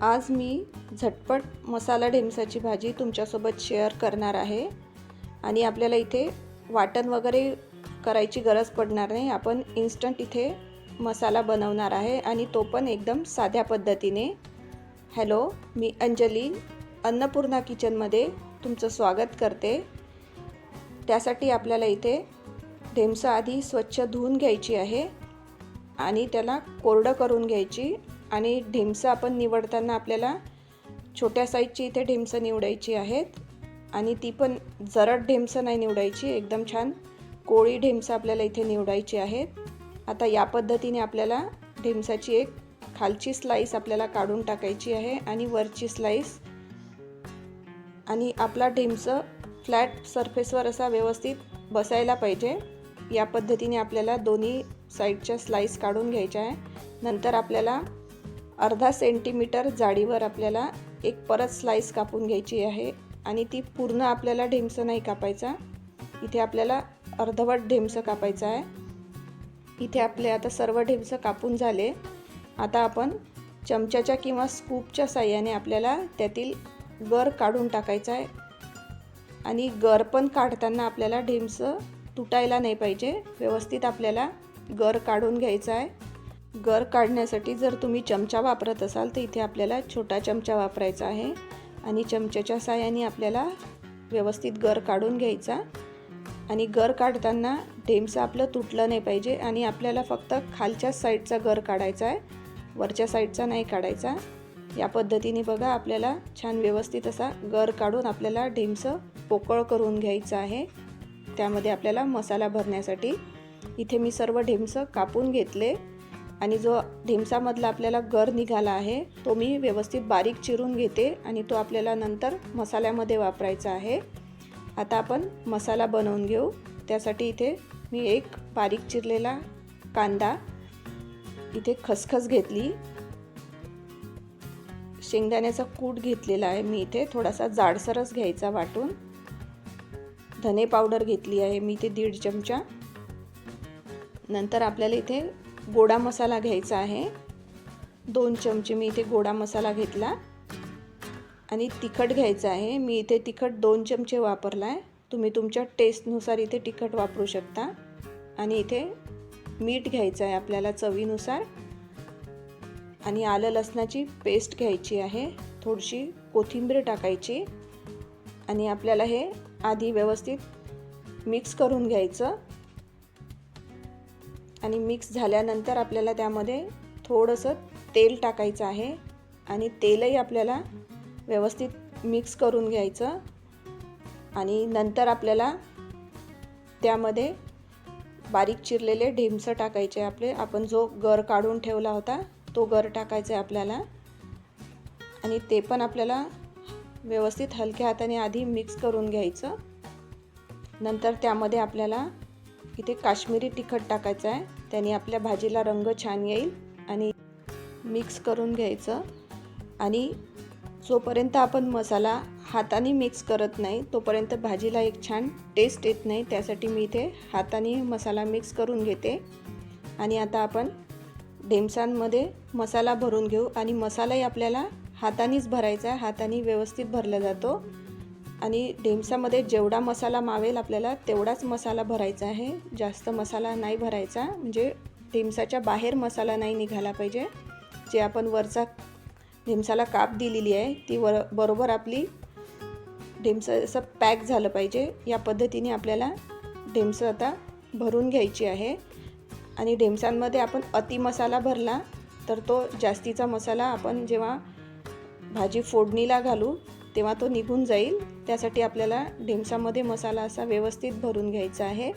आज मी झटपट मसाला ढेमसाची भाजी तुमच्यासोबत शेअर करणार आहे. आणि आपल्याला इथे वाटण वगैरे करायची गरज पडणार नाही. आपण इन्स्टंट इथे मसाला बनवणार आहे आणि तो पण एकदम साध्या पद्धतीने. हॅलो मी अंजली अन्नपूर्णा किचनमध्ये तुमचं स्वागत करते. त्यासाठी आपल्याला इथे ढेमसा आधी स्वच्छ धुवून घ्यायची आहे आणि त्याला कोरडं करून घ्यायची. आणि ढेमसं आपण निवडताना आपल्याला छोट्या साईजची इथे ढेमसं निवडायची आहेत. आणि ती पण जरट ढेमसं नाही निवडायची एकदम छान कोळी ढेमसं आपल्याला इथे निवडायची आहेत. आता या पद्धतीने आपल्याला ढेमसाची एक खालची स्लाईस आपल्याला काढून टाकायची आहे आणि वरची स्लाईस आणि आपला ढेमसं फ्लॅट सरफेसवर असा व्यवस्थित बसायला पाहिजे. या पद्धतीने आपल्याला दोन्ही साईडच्या स्लाईस काढून घ्यायच्या आहे. नंतर आपल्याला अर्धा सेंटीमीटर जाडीवर आपल्याला एक परत स्लाईस कापून घ्यायची आहे आणि ती पूर्ण आपल्याला ढेमसं नाही कापायचा. इथे आपल्याला अर्धवट ढेमसं कापायचं आहे. इथे आपले आता सर्व ढेमसं कापून झाले. आता आपण चमच्याच्या किंवा स्कूपच्या साह्याने आपल्याला त्यातील गर काढून टाकायचा आहे. आणि गर पण काढताना आपल्याला ढेमसं तुटायला नाही पाहिजे. व्यवस्थित आपल्याला गर काढून घ्यायचा आहे. गर काढण्यासाठी जर तुम्ही चमचा वापरत असाल तर इथे आपल्याला छोटा चमचा वापरायचा आहे. आणि चमच्याच्या साह्याने आपल्याला व्यवस्थित गर काढून घ्यायचा. आणि गर काढताना ढेमसा आपलं तुटलं नाही पाहिजे आणि आपल्याला फक्त खालच्याच साईडचा गर काढायचा आहे. वरच्या साईडचा नाही काढायचा. या पद्धतीने बघा आपल्याला छान व्यवस्थित असा गर काढून आपल्याला ढेमसं पोकळ करून घ्यायचं आहे. त्यामध्ये आपल्याला मसाला भरण्यासाठी इथे मी सर्व ढेमसं कापून घेतले. आणि जो ढेमसामधला आपल्याला गर निघाला आहे तो मी व्यवस्थित बारीक चिरून घेते आणि तो आपल्याला नंतर मसाल्यामध्ये वापरायचा आहे. आता आपण मसाला बनवून घेऊ. त्यासाठी इथे मी एक बारीक चिरलेला कांदा इथे खसखस घेतली. शेंगदाण्याचा कूट घेतलेला आहे मी इथे. थोडासा जाडसरच घ्यायचा वाटून. धने पावडर घेतली आहे मी इथे दीड चमचा. नंतर आपल्याला इथे गोडा मसाला घ्यायचा आहे. दोन चमचे मी इथे गोडा मसाला घेतला. आणि तिखट घ्यायचं आहे. मी इथे तिखट दोन चमचे वापरला आहे तुम्ही तुमच्या टेस्टनुसार इथे तिखट वापरू शकता. आणि इथे मीठ घ्यायचं आहे आपल्याला चवीनुसार. आणि आलं लसणाची पेस्ट घ्यायची आहे. थोडीशी कोथिंबीर टाकायची. आणि आपल्याला हे आधी व्यवस्थित मिक्स करून घ्यायचं. आणि मिक्स झाल्यानंतर आपल्याला त्यामध्ये थोडंसं तेल टाकायचं आहे. आणि तेलही आपल्याला व्यवस्थित मिक्स करून घ्यायचं. आणि नंतर आपल्याला त्यामध्ये बारीक चिरलेले ढेमसं टाकायचे आपले. आपण जो गर काढून ठेवला होता तो गर टाकायचा आहे आपल्याला. आणि ते पण आपल्याला व्यवस्थित हलक्या हाताने आधी मिक्स करून घ्यायचं. नंतर त्यामध्ये आपल्याला इथे काश्मीरी तिखट टाकायचं आहे. त्याने आपल्या भाजीला रंग छान येईल आणि मिक्स करून घ्यायचं. आणि जोपर्यंत आपण मसाला हाताने मिक्स करत नाही तोपर्यंत भाजीला एक छान टेस्ट येत नाही. त्यासाठी मी इथे हाताने मसाला मिक्स करून घेते. आणि आता आपण ढेमसांमध्ये मसाला भरून घेऊ. आणि मसालाही आपल्याला हातानेच भरायचा आहे. हाताने व्यवस्थित भरला जातो. आणि ढेमसामध्ये जेवढा मसाला मावेल आपल्याला तेवढाच मसाला भरायचा आहे. जास्त मसाला नाही भरायचा म्हणजे ढेमसाच्या बाहेर मसाला नाही निघाला पाहिजे. जे आपण वरचा ढेमसाला काप दिलेली आहे ती वर बरोबर आपली ढेमसं असं पॅक झालं पाहिजे. या पद्धतीने आपल्याला ढेमसं आता भरून घ्यायची आहे. आणि ढेमसांमध्ये आपण अति मसाला भरला तर तो जास्तीचा मसाला आपण जेव्हा भाजी फोडणीला घालू तेव्हा तो निघून जाईल. त्यासाठी आपल्याला ढिमसामध्ये मसाला असा व्यवस्थित भरून घ्यायचा आहे.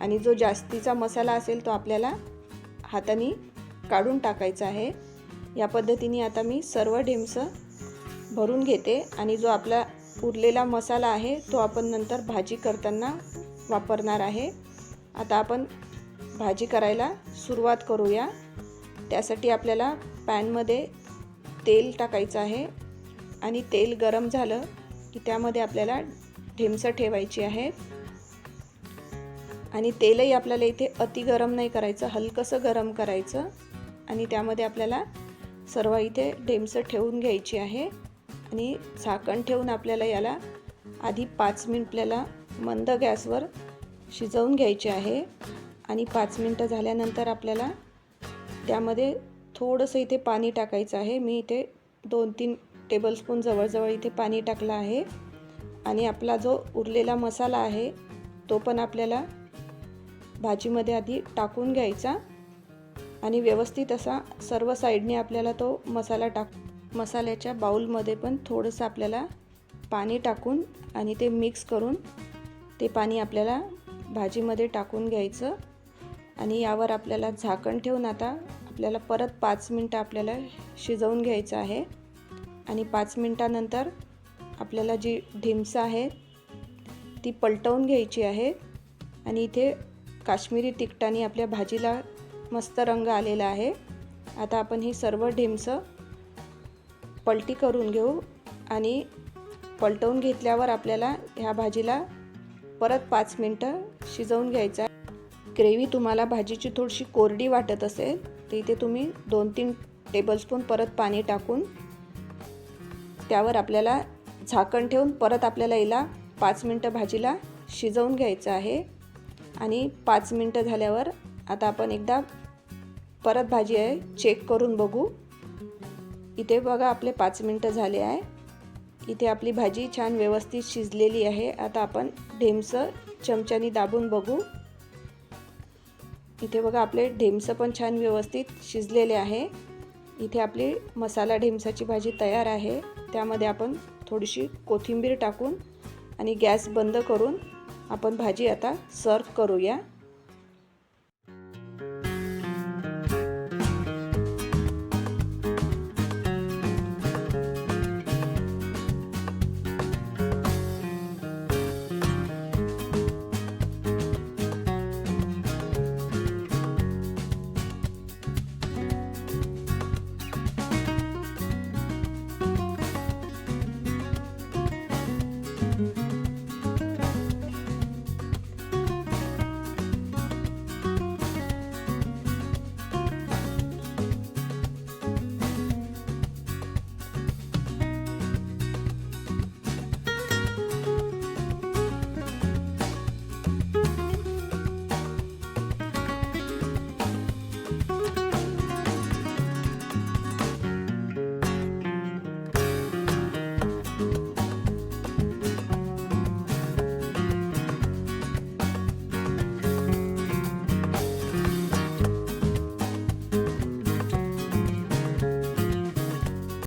आणि जो जास्तीचा मसाला असेल तो आपल्याला हाताने काढून टाकायचा आहे. या पद्धतीने आता मी सर्व ढेमसं भरून घेते. आणि जो आपला उरलेला मसाला आहे तो आपण नंतर भाजी करताना वापरणार आहे. आता आपण भाजी करायला सुरुवात करूया. त्यासाठी आपल्याला पॅनमध्ये तेल टाकायचं आहे. आणि तेल गरम झालं की त्यामध्ये आपल्याला ढेमसं ठेवायची आहे. आणि तेलही आपल्याला इथे अति गरम नाही करायचं हलकंसं गरम करायचं. आणि त्यामध्ये आपल्याला सर्व इथे ढेमसं ठेवून घ्यायची आहे. आणि झाकण ठेवून आपल्याला याला आधी पाच मिनिट आपल्याला मंद गॅसवर शिजवून घ्यायचे आहे. आणि पाच मिनटं झाल्यानंतर आपल्याला त्यामध्ये थोडंसं इथे पाणी टाकायचं आहे. मी इथे दोन तीन टेबलस्पून जवळजवळ इथे पाणी टाकलं आहे. आणि आपला जो उरलेला मसाला आहे तो पण आपल्याला भाजीमध्ये आधी टाकून घ्यायचा. आणि व्यवस्थित असा सर्व साईडने आपल्याला तो मसाला टाक मसाल्याच्या बाऊलमध्ये पण थोडंसं आपल्याला पाणी टाकून आणि ते मिक्स करून ते पाणी आपल्याला भाजीमध्ये टाकून घ्यायचं. आणि यावर आपल्याला झाकण ठेवून आता आपल्याला परत पाच मिनटं आपल्याला शिजवून घ्यायचं आहे. आणि पाच मिनटानंतर आपल्याला जी ढिम्स आहे ती पलटवून घ्यायची आहे. आणि इथे काश्मीरी तिखटाने आपल्या भाजीला मस्त रंग आलेला आहे. आता आपण ही सर्व ढिमसं पलटी करून घेऊ आणि पलटवून घेतल्यावर आपल्याला ह्या भाजीला परत पाच मिनटं शिजवून घ्यायचं आहे. ग्रेव्ही तुम्हाला भाजीची थोडीशी कोरडी वाटत असेल तर इथे तुम्ही दोन तीन टेबलस्पून परत पाणी टाकून त्यावर आपल्याला झाकण ठेवून परत आपल्याला याला पाच मिनटं भाजीला शिजवून घ्यायचं आहे. आणि पाच मिनटं झाल्यावर आता आपण एकदा परत भाजी आहे चेक करून बघू. इथे बघा आपले पाच मिनटं झाले आहे. इथे आपली भाजी छान व्यवस्थित शिजलेली आहे. आता आपण ढेमसं चमच्यानी दाबून बघू. इथे बघा आपले ढेमसं पण छान व्यवस्थित शिजलेले आहे. इथे आपली मसाला ढेमसाची भाजी तयार आहे. त्यामध्ये आपण थोडीशी कोथिंबीर टाकून आणि गॅस बंद करून आपण भाजी आता सर्व करूया.